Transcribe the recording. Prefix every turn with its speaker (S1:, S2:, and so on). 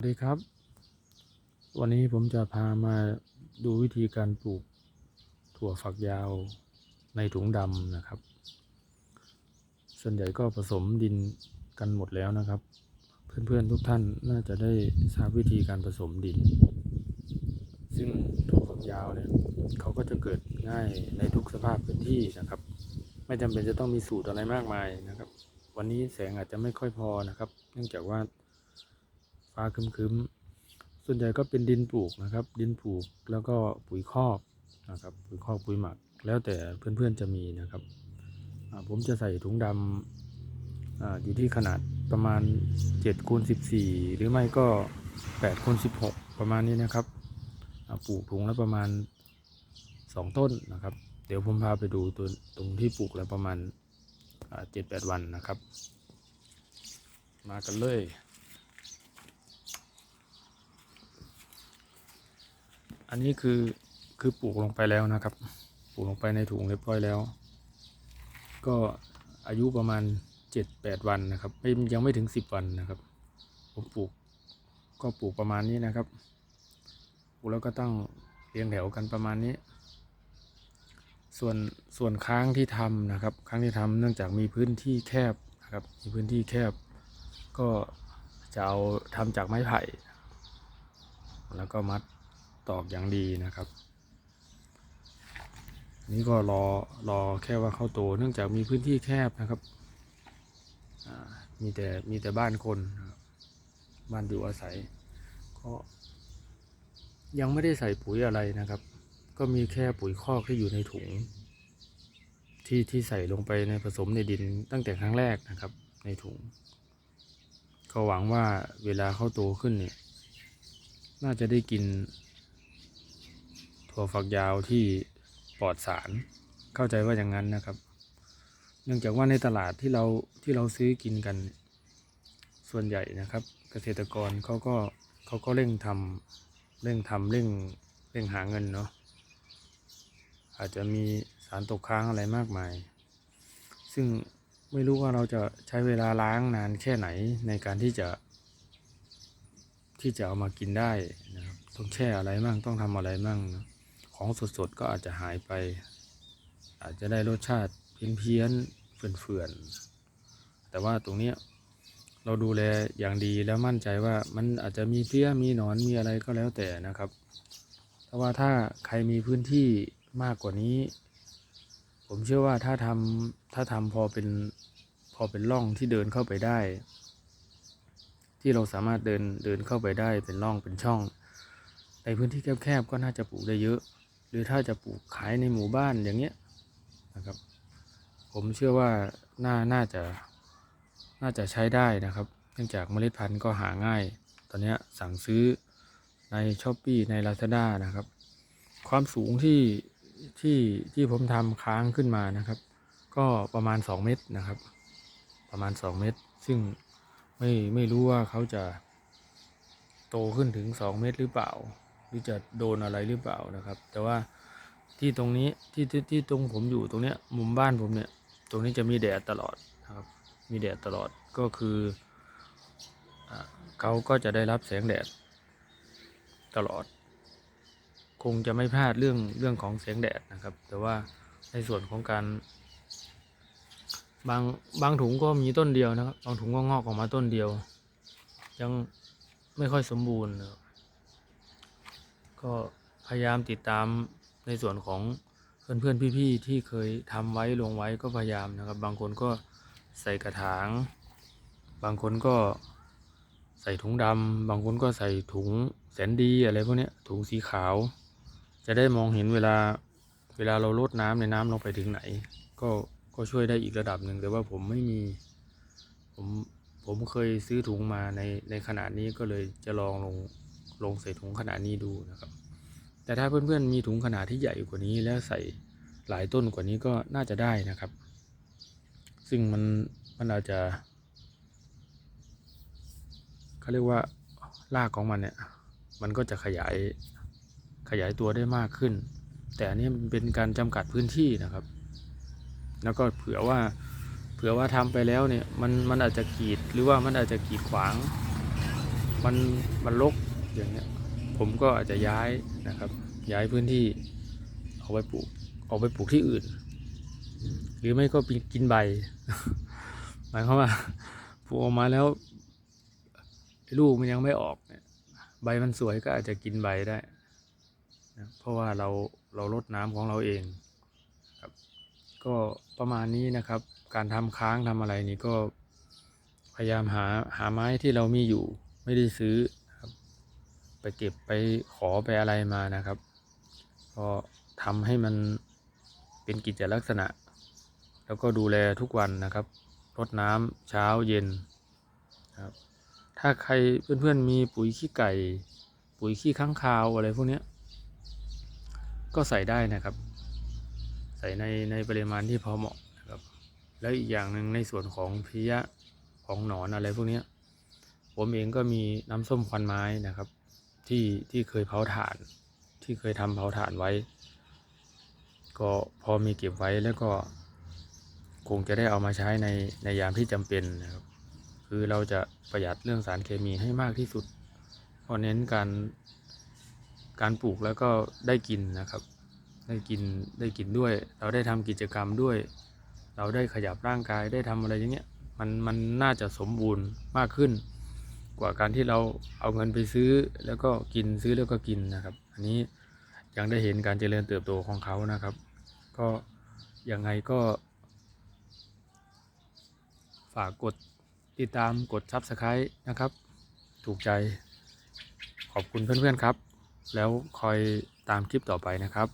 S1: สวัสดีครับ วันนี้ผมจะพามาดูวิธีการปลูกถั่วฝักยาวในถุงดำนะครับ ส่วนใหญ่ก็ผสมดินกันหมดแล้วนะครับ เพื่อนๆทุกท่านน่าจะได้ทราบวิธีการผสมดิน ซึ่งถั่วฝักยาวเนี่ยเขาก็จะเกิดง่ายในทุกสภาพพื้นที่นะครับ ไม่จำเป็นจะต้องมีสูตรอะไรมากมายนะครับ วันนี้แสงอาจจะไม่ค่อยพอนะครับ เนื่องจากว่า ฟ้าครึ้มๆ ส่วนใหญ่ก็เป็นดินปลูกนะครับ ดินปลูกแล้วก็ปุ๋ยคอกนะครับ ปุ๋ยคอกปุ๋ยหมัก แล้วแต่เพื่อนๆจะมีนะครับ ผมจะใส่ถุงดำออยู่ที่ขนาดประมาณ7คูณ14 หรือไม่ก็8คูณ16 ประมาณนี้นะครับ ปลูกถุงละประมาณ 2 ต้นนะครับ เดี๋ยวผมพาไปดูตัวตรงที่ปลูกแล้วประมาณเจ็ดแปดวันนะครับ มากันเลย อันนี้คือคือปลูกลงไปแล้วนะครับ ปลูกลงไปในถุงเรียบร้อยแล้ว ก็อายุประมาณเจ็ดแปดวันนะครับไม่ยังไม่ถึงสิบวันนะครับ ผมปลูกก็ปลูกประมาณนี้นะครับ ปลูกแล้วก็ตั้งเรียงแถวกันประมาณนี้ ส่วนส่วนค้างที่ทำนะครับ ค้างที่ทำเนื่องจากมีพื้นที่แคบนะครับ มีพื้นที่แคบ ก็จะเอาทำจากไม้ไผ่ แล้วก็มัด ตอกอย่างดีนะครับ นี่ก็รอรอแค่ว่าเข้าโต เนื่องจากมีพื้นที่แคบนะครับมีแต่มีแต่บ้านคนบบ้านอยู่อาศัย ก็ยังไม่ได้ใส่ปุ๋ยอะไรนะครับ ก็มีแค่ปุ๋ยคอกที่อยู่ในถุง ที่ที่ใส่ลงไปในผสมในดินตั้งแต่ครั้งแรกนะครับ ในถุงก็หวังว่าเวลาเข้าโตขึ้นเนี่ย น่าจะได้กิน ถั่วฝักยาวที่ปลอดสาร เข้าใจว่าอย่างนั้นนะครับ เนื่องจากว่าในตลาดที่เราที่เราซื้อกินกัน ส่วนใหญ่นะครับ เกษตรกรเขาก็เขาก็เร่งทำเร่งทำเร่งเร่งหาเงินเนาะอาจจะมีสารตกค้างอะไรมากมาย ซึ่งไม่รู้ว่าเราจะใช้เวลาล้างนานแค่ไหนในการที่จะ ที่จะเอามากินได้นะครับต้องแช่อะไรมั่งต้องทำอะไรมั่งนะ ของสดๆก็อาจจะหายไป อาจจะได้รสชาติเพี้ยนๆเฟื่อนๆแต่ว่าตรงเนี้ยเราดูแลอย่างดีแล้วมั่นใจว่ามันอาจจะมีเพี้ยมีหนอนมีอะไรก็แล้วแต่นะครับแต่ว่าถ้าใครมีพื้นที่มากกว่านี้ ผมเชื่อว่าถ้าทำถ้าทำพอเป็นพอเป็นร่องที่เดินเข้าไปได้ ที่เราสามารถเดินเดินเข้าไปได้เป็นร่องเป็นช่อง ในพื้นที่แคบๆก็น่าจะปลูกได้เยอะ หรือถ้าจะปลูกขายในหมู่บ้านอย่างเงี้ยนะครับ ผมเชื่อว่าน่าน่าจะน่าจะใช้ได้นะครับ เนื่องจากเมล็ดพันธุ์ก็หาง่าย ตอนนี้สั่งซื้อในช้อปปีใน Lazada นะครับ ความสูงที่ที่ที่ผมทำค้างขึ้นมานะครับ ก็ประมาณ 2 เมตรนะครับ ประมาณ 2 เมตร ซึ่งไม่ไม่รู้ว่าเขาจะโตขึ้นถึง 2 เมตรหรือเปล่า หรือจะโดนอะไรหรือเปล่านะครับ แต่ว่าที่ตรงนี้ที่ที่ที่ตรงผมอยู่ตรงเนี้ยมุมบ้านผมเนี่ย ตรงนี้จะมีแดดตลอดนะครับ มีแดดตลอดก็คือเขาก็จะได้รับแสงแดดตลอด คงจะไม่พลาดเรื่องเรื่องของแสงแดดนะครับ แต่ว่าในส่วนของการ บางบางถุงก็มีต้นเดียวนะครับ บางถุงก็งอกออกมาต้นเดียว ยังไม่ค่อยสมบูรณ์ ก็พยายามติดตามในส่วนของเพื่อนเพื่อนๆพี่ๆที่เคยทำไว้ลงไว้ก็พยายามนะครับ บางคนก็ใส่กระถาง บางคนก็ใส่ถุงดำบางคนก็ใส่ถุงแสนดีอะไรพวกนี้ถุงสีขาว จะได้มองเห็นเวลาเวลาเราลดน้ำในน้ำลงไปถึงไหน ก็ก็ช่วยได้อีกระดับหนึ่งแต่ว่าผมไม่มีผมผมเคยซื้อถุงมาในในขนาดนี้ก็เลยจะลองลงลงใส่ถุงขนาดนี้ดูนะครับ แต่ถ้าเพื่อนๆมีถุงขนาดที่ใหญ่กว่านี้ แล้วใส่หลายต้นกว่านี้ก็น่าจะได้นะครับ ซึ่งมันมันอาจจะเขาเรียกว่ารากของมันเนี่ย มันก็จะขยายขยายตัวได้มากขึ้น แต่อันนี้มันเป็นการจำกัดพื้นที่นะครับ แล้วก็เผื่อว่าเผื่อว่าทำไปแล้วเนี่ยมันมันอาจจะกีดหรือว่ามันอาจจะกีดขวาง มันมันรกอย่างเงี้ย ผมก็อาจจะย้ายนะครับ ย้ายพื้นที่เอาไปปลูกเอาไปปลูกที่อื่น หรือไม่ก็กินใบ หมายความว่าปลูกออกมาแล้ว ลูกมันยังไม่ออกเนี่ยใบมันสวยก็อาจจะกินใบได้นะเพราะว่าเราเราลดน้ำของเราเองครับ ก็ประมาณนี้นะครับ การทำค้างทำอะไรนี่ก็พยายามหาหาไม้ที่เรามีอยู่ ไม่ได้ซื้อ เก็บไปขอไปอะไรมานะครับก็ทำให้มันเป็นกิจลักษณะ แล้วก็ดูแลทุกวันนะครับรดน้ำเช้าเย็นครับถ้าใครเพื่อนๆมีปุ๋ยขี้ไก่ ปุ๋ยขี้ข้างคาวอะไรพวกเนี้ยก็ใส่ได้นะครับ ใส่ในในปริมาณที่พอเหมาะนะครับ แล้วอีกอย่างหนึ่งในส่วนของพลี้ยของหนอนอะไรพวกเนี้ยผมเองก็มีน้ำส้มควันไม้นะครับ ที่ที่เคยเผาถ่าน ที่เคยทำเผาถ่านไว้ ก็พอมีเก็บไว้แล้วก็คงจะได้เอามาใช้ในในยามที่จำเป็นนะครับ คือเราจะประหยัดเรื่องสารเคมีให้มากที่สุดเพราะเน้นการการปลูกแล้วก็ได้กินนะครับ ได้กินได้กินด้วย เราได้ทำกิจกรรมด้วย เราได้ขยับร่างกายได้ทำอะไรอย่างเงี้ยมันมันน่าจะสมบูรณ์มากขึ้น กว่าการที่เราเอาเงินไปซื้อแล้วก็กินซื้อแล้วก็กินนะครับ อันนี้ยังได้เห็นการเจริญเติบโตของเขานะครับ ก็ยังไงก็ ฝากกดติดตามกด Subscribe นะครับ ถูกใจขอบคุณเพื่อนๆครับ แล้วคอยตามคลิปต่อไปนะครับ